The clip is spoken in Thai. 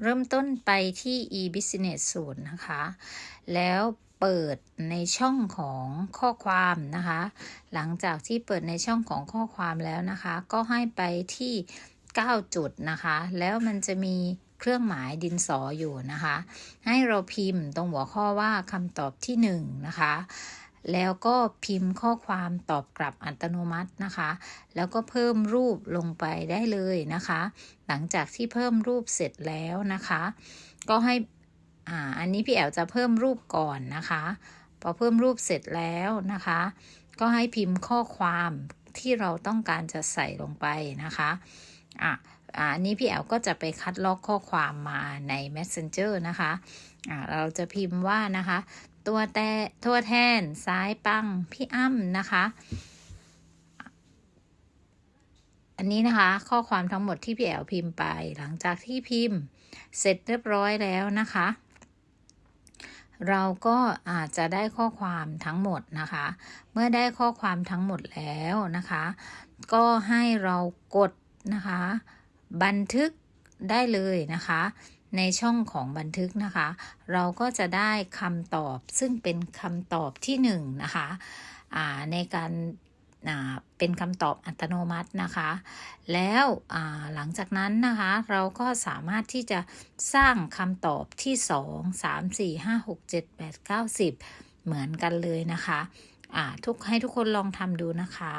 เริ่มต้นไปที่ e-business ศูนย์นะคะ แล้วเปิดในช่องของข้อความนะคะ หลังจากที่เปิดในช่องของข้อความแล้วนะคะ ก็ให้ไปที่ 9 จุดนะคะ แล้วมันจะมีเครื่องหมายดินสออยู่นะคะ ให้เราพิมพ์ตรงหัวข้อว่าคำตอบที่1นะคะ แล้วก็พิมพ์ข้อความตอบกลับอัตโนมัตินะคะ แล้วก็เพิ่มรูปลงไปได้เลยนะคะ หลังจากที่เพิ่มรูปเสร็จแล้วนะคะ ก็ให้อ่าอันนี้พี่แอลจะเพิ่มรูปก่อนนะคะ พอเพิ่มรูปเสร็จแล้วนะคะ ก็ให้พิมพ์ข้อความที่เราต้องการจะใส่ลงไปนะคะ อะอันนี้พี่แอลก็จะไปคัดลอกข้อความมาใน Messenger นะคะอ่าเราจะพิมพ์ว่านะคะ ตัวแต่ตัวแทนซ้ายปังพี่อ้ำนะคะ อันนี้นะคะ ข้อความทั้งหมดที่พี่แอลพิมพ์ไป หลังจากที่พิมพ์เสร็จเรียบร้อยแล้วนะคะ เราก็อาจจะได้ข้อความทั้งหมดนะคะ เมื่อได้ข้อความทั้งหมดแล้วนะคะ ก็ให้เรากด นะคะ บันทึกได้เลยนะคะ ในช่องของบันทึกนะคะ เราก็จะได้คำตอบซึ่งเป็นคำตอบที่หนึ่งนะคะในการเป็นคำตอบอัตโนมัตินะคะ แล้วหลังจากนั้นนะคะเราก็สามารถที่จะสร้างคำตอบที่ 2 3 4 5 6 7 8 9 10 เหมือนกันเลยนะคะทุกให้ทุกคนลองทำดูนะคะ